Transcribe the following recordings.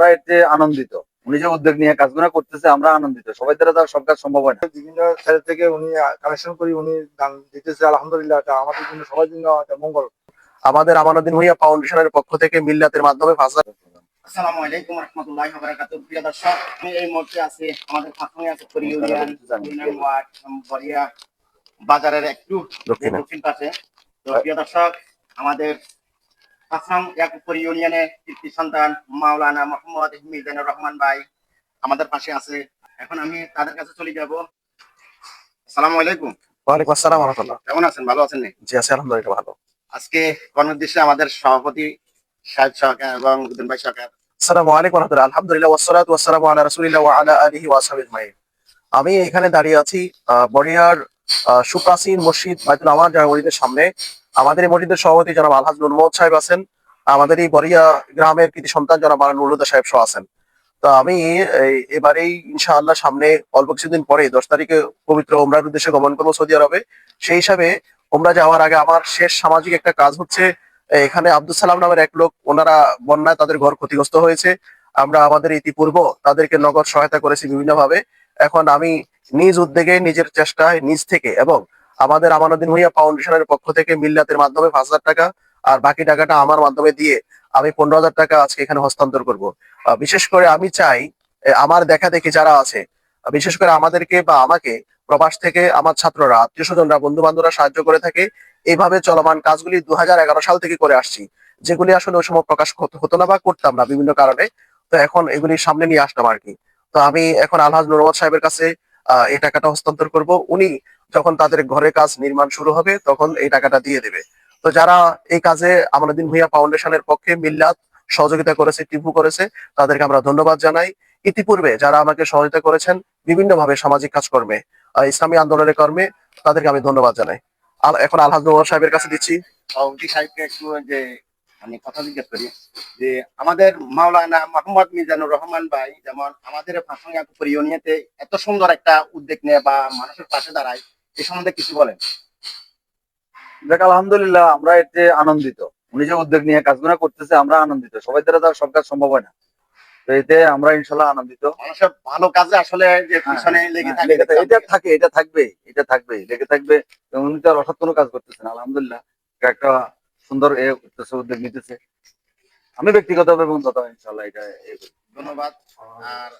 আমরা এতে আনন্দিত। উনি যে উদ্যোগ নিয়ে কাজগুলো করতেছে আমরা আনন্দিত। সবাই দ্বারা তার সব কাজ সম্ভব হয় না। বিভিন্ন সাইড থেকে উনি কালেকশন করি উনি দান দিতেছে আলহামদুলিল্লাহ এটা আমাদের জন্য সবার জন্য একটা মঙ্গল। আমাদের আমানুদ্দিন ভুইয়া ফাউন্ডেশনের পক্ষ থেকে মিল্লাতের মাধ্যমে পাঁচ হাজার আসসালামু আলাইকুম রহমতুল্লাহি ওয়া বারাকাতুহু। প্রিয় দর্শক আমি এই মুহূর্তে আছি আমাদের পাথরে আছে ইউনিয়ন ইউনিয়ন ওয়ার্ড বরিয়া বাজারের একটু দক্ষিণ পাশে। তো প্রিয় দর্শক আমাদের আসাম ইয়াকুবপুর ইউনিয়নের কীর্তি সন্তান মাওলানা মোহাম্মদ মিজানুর রহমান ভাই। আমাদের পাশে আছে। এখন আমি তাদের কাছে চলে যাব। আসসালামু আলাইকুম। ওয়ালাইকুম আসসালাম রহমতুল্লাহ। কেমন আছেন? ভালো আছেন জি আছে আলহামদুলিল্লাহ ভালো। আজকে কর্মোদ্দেশ্যে আমাদের সভাপতি সাহেব সরকার এবং উদ্দিন ভাই সরকার আসসালামু আলাইকুম রহমতুল্লাহ। আলহামদুলিল্লাহ ওয়াসসালাতু ওয়াসসালামু আলা রাসূলিল্লাহ ওয়া আলা আলিহি ওয়া আসহাবিহি আজমাইন। আমি এখানে দাঁড়িয়ে আছি আহ, সুপ্রাচীন মসজিদ বাইতুল আমার জামে সামনে। আমাদের এই মসজিদের সভাপতি জনাব আলহাজ নুর মোহাম্মদ সাহেব আছেন। আমাদের এই বরিয়া গ্রামের কৃতি সন্তান জনাব নুরুদা সাহেব সহ আছেন। তো আমি এবারেই ইনশাআল্লাহ সামনে অল্প কিছুদিন পরে দশ তারিখে পবিত্র ওমরার উদ্দেশ্যে গমন করব সৌদি আরবে। সেই হিসাবে ওমরা যাওয়ার আগে আমার শেষ সামাজিক একটা কাজ হচ্ছে, এখানে আব্দুল সালাম নামের এক লোক, ওনারা বন্যায় তাদের ঘর ক্ষতিগ্রস্ত হয়েছে। আমরা আমাদের ইতিপূর্ব তাদেরকে নগদ সহায়তা করেছি বিভিন্ন ভাবে এখন আমি নিজ উদ্যোগে, নিজের চেষ্টায়, নিজ থেকে এবং আমাদের আমানুদ্দিন ভুইয়া ফাউন্ডেশনের পক্ষ থেকে মিল্লাতের মাধ্যমে পাঁচ হাজার টাকা আর বাকি টাকাটা আমার মাধ্যমে দিয়ে আমি পনেরো হাজার টাকা আজকে এখানে হস্তান্তর করব। বিশেষ করে আমি চাই আমার দেখা দেখি যারা আছে বিশেষ করে আমাদেরকে বা আমাকে প্রবাস থেকে আমার ছাত্ররা, আত্মীয় স্বজনরা বন্ধু বান্ধবরা সাহায্য করে থাকে এইভাবে চলমান কাজগুলি দু হাজার এগারো সাল থেকে করে আসছি, যেগুলি আসলে ওই সময় প্রকাশ হতো- না বা করতাম না বিভিন্ন কারণে, তো এখন এগুলি সামনে নিয়ে আসলাম আর কি। তো আমি এখন আলহাজ নুরমদ সাহেবের কাছে এই টাকাটা হস্তান্তর করব। উনি যখন তাদের ঘরে কাজ নির্মাণ শুরু হবে, তখন এই টাকাটা দিয়ে দেবে। তো যারা এই কাজে আমাদের ভুইয়া ফাউন্ডেশনের পক্ষে মিল্লাত সহযোগিতা করেছে, টিপু করেছে, তাদেরকে আমরা ধন্যবাদ জানাই। ইতিপূর্বে যারা আমাকে সহযোগিতা করেছেন, বিভিন্নভাবে সামাজিক কাজকর্মে ইসলামী আন্দোলনের কর্মে, তাদেরকে আমি ধন্যবাদ জানাই। এখন আলহাজ সাহেবের কাছে দিচ্ছি। সাহেবকে যে আমি কথা জিজ্ঞেস করি, যে আমাদের মাওলানা মোহাম্মদ মিজানুর রহমান ভাই যেমন আমাদের এত সুন্দর একটা উদ্যোগ নেয় বা মানুষের পাশে দাঁড়ায় এ সম্বন্ধে কিছু বলেন। দেখ আলহামদুলিল্লাহ আমরা এতে আনন্দিত। উনি যে উদ্যোগ নিয়ে কাজগুলো করতেছে আমরা আনন্দিত। সবাই দ্বারা তার সব কাজ সম্ভব হয় না। তো এতে আমরা ইনশাল্লাহ আনন্দিত। মানুষের ভালো কাজে আসলে হ্যাঁ, হ্যাঁ, থাকে। এটা থাকে এটা থাকবে এটা থাকবে লেগে থাকবে। এবং উনি তো আর অসৎ কোনো কাজ করতেছেন আলহামদুলিল্লাহ। একটা সুন্দর এ করতেছে উদ্যোগ নিতেছে। আমি ব্যক্তিগতভাবে দাদা ইনশাল্লাহ এটা ধন্যবাদ। আর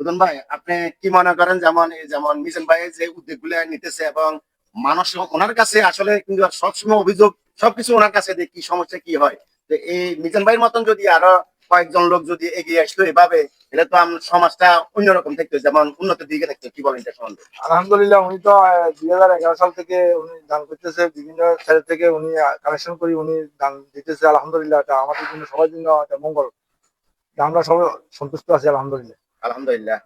উদন ভাই, আপনি কি মনে করেন যেমন যেমন মিজান ভাই যে উদ্যোগগুলো নিতেছে এবং মানুষ ওনার কাছে আসলে কিন্তু সবসময় অভিযোগ, সবকিছু ওনার কাছে কি সমস্যা, কি হয়? তো এই মিজান ভাইয়ের মতন যদি আরও কয়েকজন লোক যদি এগিয়ে আসতো এভাবে, তাহলে তো আম- সমাজটা অন্যরকম থাকতো যেমন উন্নত দিকে থাকতো কি বলেন এটা আলহামদুলিল্লাহ, উনি তো দুই হাজার এগারো সাল থেকে উনি দান করতেছে, বিভিন্ন সাইড থেকে উনি কালেকশন করি উনি দান দিতেছে, আলহামদুলিল্লাহ, এটা আমাদের জন্য সবার জন্য একটা মঙ্গল। আমরা সবাই সন্তুষ্ট আছি, আলহামদুলিল্লাহ। আলহামদুলিল্লাহ